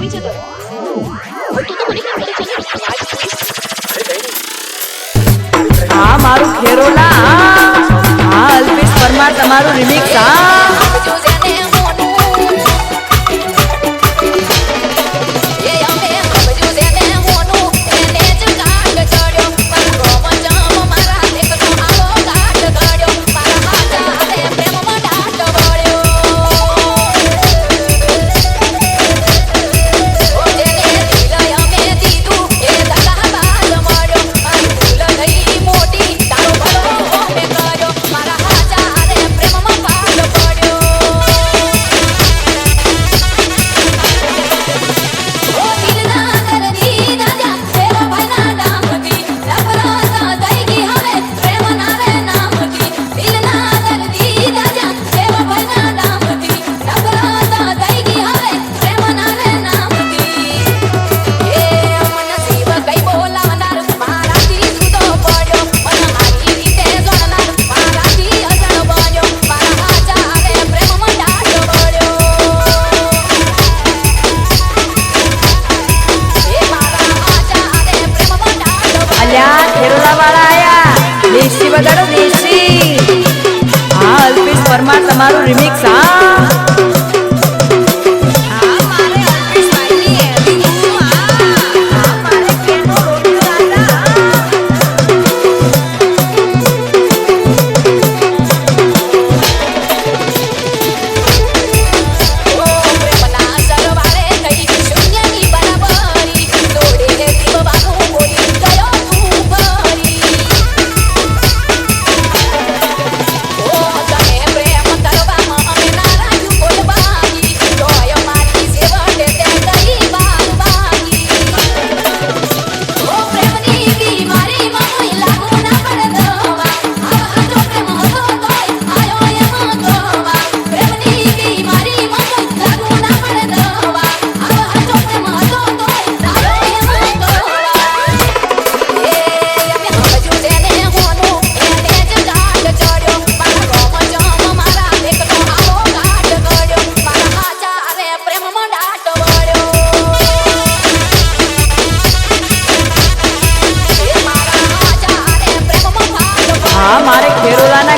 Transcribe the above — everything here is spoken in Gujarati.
આવી આ મારું ખેરોલા આ અલ્પેશ પરમાર તમારું રિમિક્સ આ દેશી વધારો દેશી. હા અલ્પેશ પરમાર તમારું રિમિક્સ મારે ખેરોલાના